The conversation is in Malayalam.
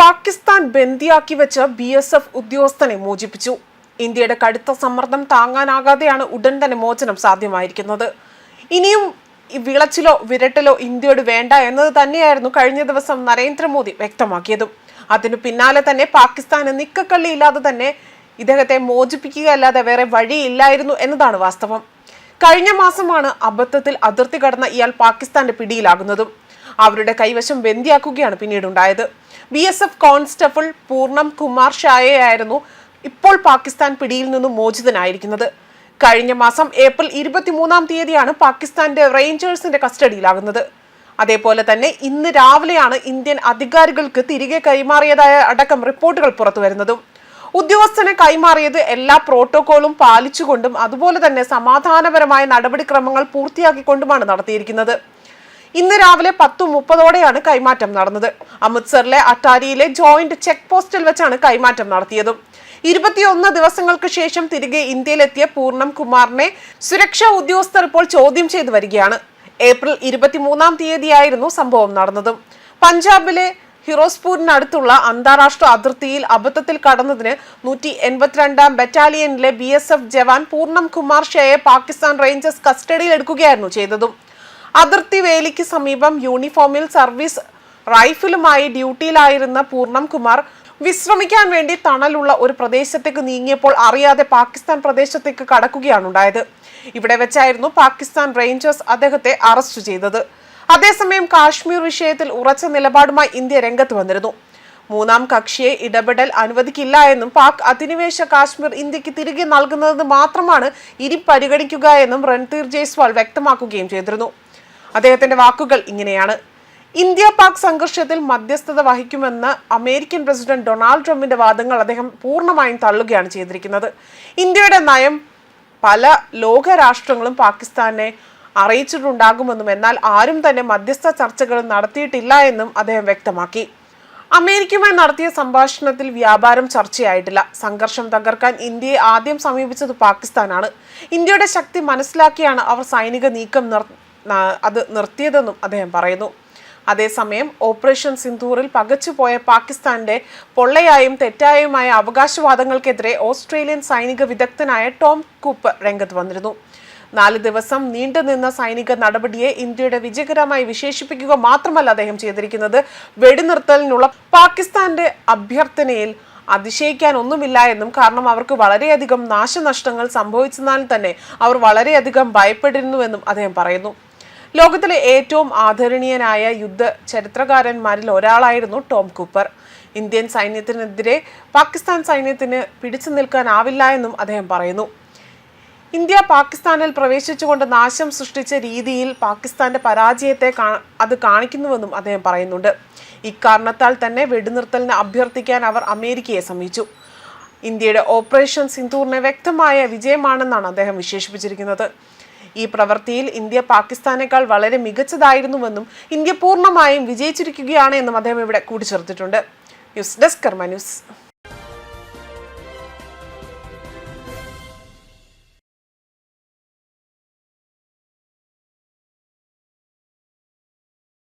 പാകിസ്ഥാൻ ബന്ദിയാക്കി വെച്ച് ബി എസ് എഫ് ഉദ്യോഗസ്ഥനെ മോചിപ്പിച്ചു. ഇന്ത്യയുടെ കടുത്ത സമ്മർദ്ദം താങ്ങാനാകാതെയാണ് ഉടൻ തന്നെ മോചനം സാധ്യമായിരിക്കുന്നത്. ഇനിയും വിളച്ചിലോ വിരട്ടലോ ഇന്ത്യയോട് വേണ്ട എന്നത് തന്നെയായിരുന്നു കഴിഞ്ഞ ദിവസം നരേന്ദ്രമോദി വ്യക്തമാക്കിയതും. അതിനു പിന്നാലെ തന്നെ പാകിസ്ഥാന് നിക്കക്കള്ളിയില്ലാതെ തന്നെ ഇദ്ദേഹത്തെ മോചിപ്പിക്കുകയല്ലാതെ വേറെ വഴിയില്ലായിരുന്നു എന്നതാണ് വാസ്തവം. കഴിഞ്ഞ മാസമാണ് അബദ്ധത്തിൽ അതിർത്തി കടന്ന ഇയാൾ പാകിസ്ഥാന്റെ പിടിയിലാകുന്നതും. അവരുടെ കൈവശം ബന്ദിയാക്കുകയാണ് പിന്നീട് ഉണ്ടായത് B S F constable Purnam Kumar ഷായയായിരുന്നു ഇപ്പോൾ പാകിസ്ഥാൻ പിടിയിൽ നിന്നും മോചിതനായിരിക്കുന്നത്. കഴിഞ്ഞ മാസം ഏപ്രിൽ ഇരുപത്തിമൂന്നാം തീയതിയാണ് പാകിസ്ഥാന്റെ റേഞ്ചേഴ്സിന്റെ കസ്റ്റഡിയിലാകുന്നത്. അതേപോലെ തന്നെ ഇന്ന് രാവിലെയാണ് ഇന്ത്യൻ അധികാരികൾക്ക് തിരികെ കൈമാറിയതായ അടക്കം റിപ്പോർട്ടുകൾ പുറത്തു വരുന്നതും ഉദ്യോഗസ്ഥനെ കൈമാറിയത് എല്ലാ പ്രോട്ടോകോളും പാലിച്ചുകൊണ്ടും അതുപോലെ തന്നെ സമാധാനപരമായ നടപടിക്രമങ്ങൾ പൂർത്തിയാക്കിക്കൊണ്ടുമാണ് നടത്തിയിരിക്കുന്നത്. ഇന്ന് രാവിലെ പത്തു മുപ്പതോടെയാണ് കൈമാറ്റം നടന്നത്. അമൃത്സറിലെ അട്ടാരിയിലെ ജോയിന്റ് ചെക്ക് പോസ്റ്റിൽ വെച്ചാണ് കൈമാറ്റം നടത്തിയതും. ഇരുപത്തിയൊന്ന് ദിവസങ്ങൾക്ക് ശേഷം തിരികെ ഇന്ത്യയിലെത്തിയ പൂർണം കുമാറിനെ സുരക്ഷാ ഉദ്യോഗസ്ഥർ ഇപ്പോൾ ചോദ്യം ചെയ്തു വരികയാണ്. ഏപ്രിൽ ഇരുപത്തിമൂന്നാം തീയതിയായിരുന്നു സംഭവം നടന്നതും. പഞ്ചാബിലെ ഫിറോസ്പൂരിനടുത്തുള്ള അന്താരാഷ്ട്ര അതിർത്തിയിൽ അബദ്ധത്തിൽ കടന്നതിന് നൂറ്റി എൺപത്തിരണ്ടാം ബറ്റാലിയനിലെ ബി എസ് എഫ് ജവാൻ പൂർണം കുമാർ ഷെയെ പാകിസ്ഥാൻ റേഞ്ചേഴ്സ് കസ്റ്റഡിയിൽ എടുക്കുകയായിരുന്നു ചെയ്തതും. അതിർത്തി വേലിക്ക് സമീപം യൂണിഫോമിൽ സർവീസ് റൈഫിലുമായി ഡ്യൂട്ടിയിലായിരുന്ന പൂർണം കുമാർ വിശ്രമിക്കാൻ വേണ്ടി തണലുള്ള ഒരു പ്രദേശത്തേക്ക് നീങ്ങിയപ്പോൾ അറിയാതെ പാകിസ്ഥാൻ പ്രദേശത്തേക്ക് കടക്കുകയാണ് ഉണ്ടായത് ഇവിടെ വെച്ചായിരുന്നു പാകിസ്ഥാൻ റേഞ്ചേഴ്സ് അദ്ദേഹത്തെ അറസ്റ്റ് ചെയ്തത്. അതേസമയം കാശ്മീർ വിഷയത്തിൽ ഉറച്ച നിലപാടുമായി ഇന്ത്യ രംഗത്ത് വന്നിരുന്നു. മൂന്നാം കക്ഷിയെ ഇടപെടൽ അനുവദിക്കില്ല എന്നും പാക് അധിനിവേശ കാശ്മീർ ഇന്ത്യയ്ക്ക് തിരികെ നൽകുന്നത് മാത്രമാണ് ഇരി പരിഗണിക്കുക എന്നും രൺധീർ ജയ്സ്വാൾ വ്യക്തമാക്കുകയും ചെയ്തിരുന്നു. അദ്ദേഹത്തിന്റെ വാക്കുകൾ ഇങ്ങനെയാണ്. ഇന്ത്യ പാക് സംഘർഷത്തിൽ മധ്യസ്ഥത വഹിക്കുമെന്ന് അമേരിക്കൻ പ്രസിഡന്റ് ഡൊണാൾഡ് ട്രംപിന്റെ വാദങ്ങൾ അദ്ദേഹം പൂർണമായും തള്ളുകയാണ് ചെയ്തിരിക്കുന്നത്. ഇന്ത്യയുടെ നയം പല ലോകരാഷ്ട്രങ്ങളും പാകിസ്ഥാനെ അറിയിച്ചിട്ടുണ്ടാകുമെന്നും എന്നാൽ ആരും തന്നെ മധ്യസ്ഥ ചർച്ചകൾ നടത്തിയിട്ടില്ല എന്നും അദ്ദേഹം വ്യക്തമാക്കി. അമേരിക്കയുമായി നടത്തിയ സംഭാഷണത്തിൽ വ്യാപാരം ചർച്ചയായിട്ടില്ല. സംഘർഷം തകർക്കാൻ ഇന്ത്യയെ ആദ്യം സമീപിച്ചത് പാകിസ്ഥാനാണ്. ഇന്ത്യയുടെ ശക്തി മനസ്സിലാക്കിയാണ് അവർ സൈനിക നീക്കം അത് നിർത്തിയതെന്നും അദ്ദേഹം പറയുന്നു. അതേസമയം ഓപ്പറേഷൻ സിന്ധൂറിൽ പകച്ചുപോയ പാകിസ്ഥാന്റെ പൊള്ളയായും തെറ്റായുമായ അവകാശവാദങ്ങൾക്കെതിരെ ഓസ്ട്രേലിയൻ സൈനിക വിദഗ്ധനായ ടോം കൂപ്പ് രംഗത്ത് വന്നിരുന്നു. നാല് ദിവസം നീണ്ടുനിന്ന സൈനിക നടപടിയെ ഇന്ത്യയുടെ വിജയകരമായി വിശേഷിപ്പിക്കുക മാത്രമല്ല അദ്ദേഹം ചെയ്തിരിക്കുന്നത്. വെടിനിർത്തലിനുള്ള പാകിസ്ഥാന്റെ അഭ്യർത്ഥനയിൽ അതിശയിക്കാൻ ഒന്നുമില്ല എന്നും കാരണം അവർക്ക് വളരെയധികം നാശനഷ്ടങ്ങൾ സംഭവിച്ചതിനാൽ തന്നെ അവർ വളരെയധികം ഭയപ്പെട്ടിരുന്നുവെന്നും അദ്ദേഹം പറയുന്നു. ലോകത്തിലെ ഏറ്റവും ആദരണീയനായ യുദ്ധ ചരിത്രകാരന്മാരിൽ ഒരാളായിരുന്നു ടോം കൂപ്പർ. ഇന്ത്യൻ സൈന്യത്തിനെതിരെ പാകിസ്ഥാൻ സൈന്യത്തിന് പിടിച്ചു നിൽക്കാനാവില്ല എന്നും അദ്ദേഹം പറയുന്നു. ഇന്ത്യ പാകിസ്ഥാനിൽ പ്രവേശിച്ചുകൊണ്ട് നാശം സൃഷ്ടിച്ച രീതിയിൽ പാകിസ്ഥാന്റെ പരാജയത്തെ അത് കാണിക്കുന്നുവെന്നും അദ്ദേഹം പറയുന്നുണ്ട്. ഇക്കാരണത്താൽ തന്നെ വെടിനിർത്തലിന് അഭ്യർത്ഥിക്കാൻ അവർ അമേരിക്കയെ സമീപിച്ചു. ഇന്ത്യയുടെ ഓപ്പറേഷൻ സിന്ധൂറിനെ വ്യക്തമായ വിജയമാണെന്നാണ് അദ്ദേഹം വിശേഷിപ്പിച്ചിരിക്കുന്നത്. ഈ പ്രവൃത്തിയിൽ ഇന്ത്യ പാകിസ്ഥാനേക്കാൾ വളരെ മികച്ചതായിരുന്നുവെന്നും ഇന്ത്യ പൂർണമായും വിജയിച്ചിരിക്കുകയാണ് എന്നും അദ്ദേഹം ഇവിടെ കൂട്ടിച്ചേർത്തിട്ടുണ്ട്. News desk Karma news.